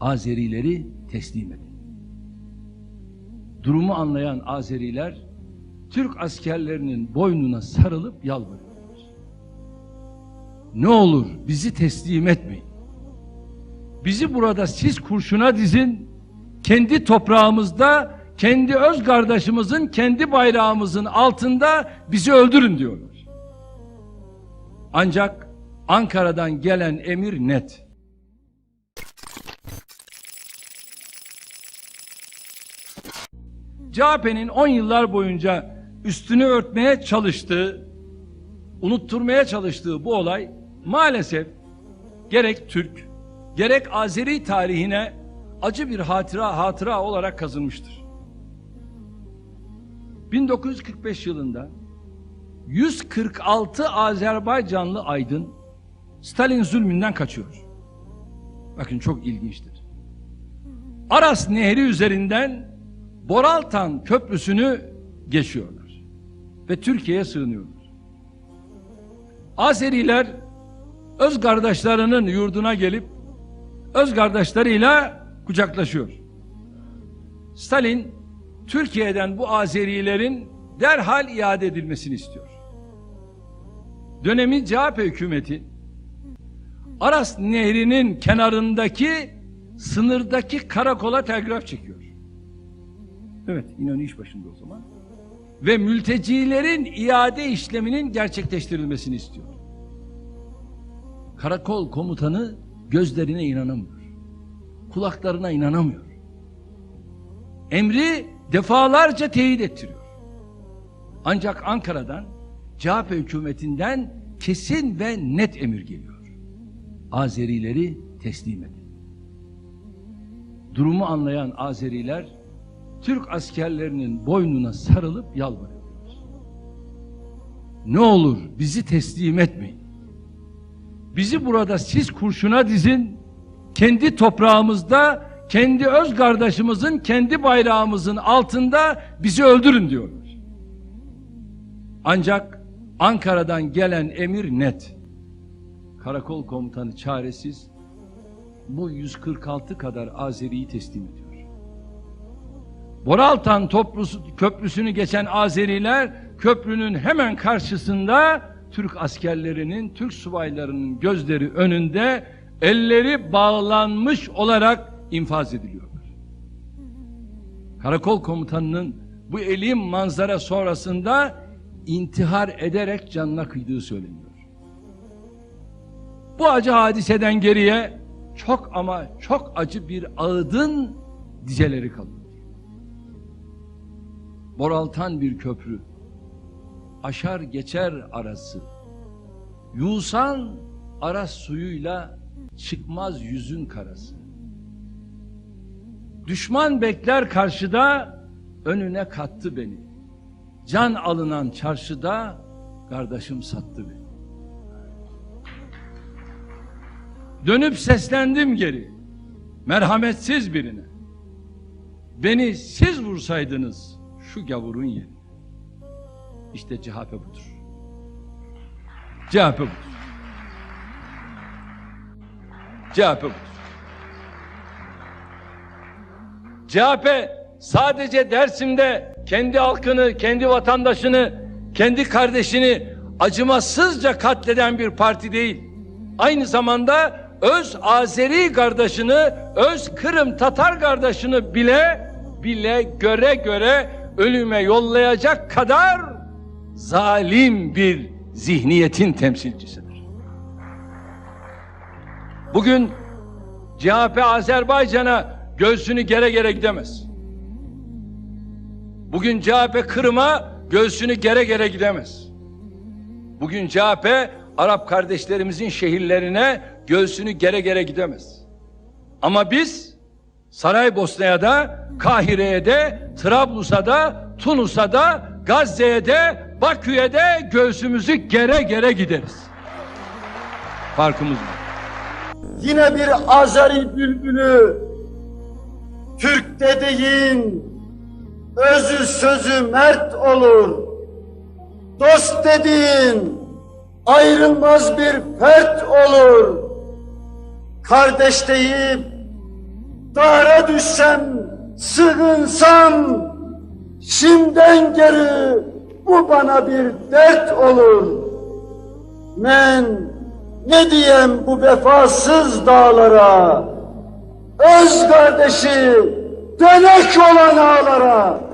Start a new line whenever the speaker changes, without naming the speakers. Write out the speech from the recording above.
Azerileri teslim edin. Durumu anlayan Azeriler Türk askerlerinin boynuna sarılıp yalvarıyorlar. Ne olur bizi teslim etmeyin. Bizi burada siz kurşuna dizin. Kendi toprağımızda, kendi öz kardeşimizin, kendi bayrağımızın altında bizi öldürün diyorlar. Ancak Ankara'dan gelen emir net. CHP'nin 10 yıllar boyunca üstünü örtmeye çalıştığı, unutturmaya çalıştığı bu olay maalesef gerek Türk, gerek Azeri tarihine acı bir hatıra hatıra olarak kazınmıştır. 1945 yılında 146 Azerbaycanlı aydın Stalin zulmünden kaçıyor. Bakın çok ilginçtir. Aras Nehri üzerinden Boraltan Köprüsü'nü geçiyorlar. Ve Türkiye'ye sığınıyorlar. Azeriler öz kardeşlerinin yurduna gelip öz kardeşleriyle kucaklaşıyor. Stalin Türkiye'den bu Azerilerin derhal iade edilmesini istiyor. Dönemin CHP hükümeti Aras Nehri'nin kenarındaki sınırdaki karakola telgraf çekiyor. Evet, İnönü iş başında o zaman. Ve mültecilerin iade işleminin gerçekleştirilmesini istiyor. Karakol komutanı gözlerine inanamıyor. Kulaklarına inanamıyor. Emri defalarca teyit ettiriyor. Ancak Ankara'dan, CHP hükümetinden kesin ve net emir geliyor. Azerileri teslim edin. Durumu anlayan Azeriler Türk askerlerinin boynuna sarılıp yalvarıyorlar. Ne olur bizi teslim etmeyin. Bizi burada siz kurşuna dizin. Kendi toprağımızda, kendi öz kardeşimizin, kendi bayrağımızın altında bizi öldürün diyorlar. Ancak Ankara'dan gelen emir net. Karakol komutanı çaresiz bu 146 kadar Azeri'yi teslim ediyor. Boraltan toplusu, köprüsünü geçen Azeriler köprünün hemen karşısında Türk askerlerinin, Türk subaylarının gözleri önünde elleri bağlanmış olarak infaz ediliyorlar. Karakol komutanının bu elim manzara sonrasında intihar ederek canına kıydığı söyleniyor. Bu acı hadiseden geriye çok ama çok acı bir ağıdın dizeleri kalıyor. Boraltan bir köprü. Aşar geçer arası. Yusan aras suyuyla çıkmaz yüzün karası. Düşman bekler karşıda önüne kattı beni. Can alınan çarşıda kardeşim sattı beni. Dönüp seslendim geri. Merhametsiz birine. Beni siz vursaydınız şu gavurun yerine. İşte CHP budur. CHP budur. CHP budur. CHP sadece Dersim'de kendi halkını, kendi vatandaşını, kendi kardeşini acımasızca katleden bir parti değil. Aynı zamanda öz Azeri kardeşini, öz Kırım Tatar kardeşini bile bile göre göre ölüme yollayacak kadar zalim bir zihniyetin temsilcisidir. Bugün CHP Azerbaycan'a göğsünü gere gere gidemez. Bugün CHP Kırım'a göğsünü gere gere gidemez. Bugün CHP Arap kardeşlerimizin şehirlerine göğsünü gere gere gidemez. Ama biz Saraybosna'ya da, Kahire'ye de, Trablus'a da, Tunus'a da, Gazze'ye de, Bakü'ye de göğsümüzü gere gere gideriz. Farkımız bu.
Yine bir Azeri bülbülü Türk dediğin özü sözü mert olur. Dost dediğin ayrılmaz bir fert olur. Kardeş deyip dara düşsem, sığınsam, şimdiden geri bu bana bir dert olur. Ben ne diyem bu vefasız dağlara, öz kardeşi dönek olan ağlara,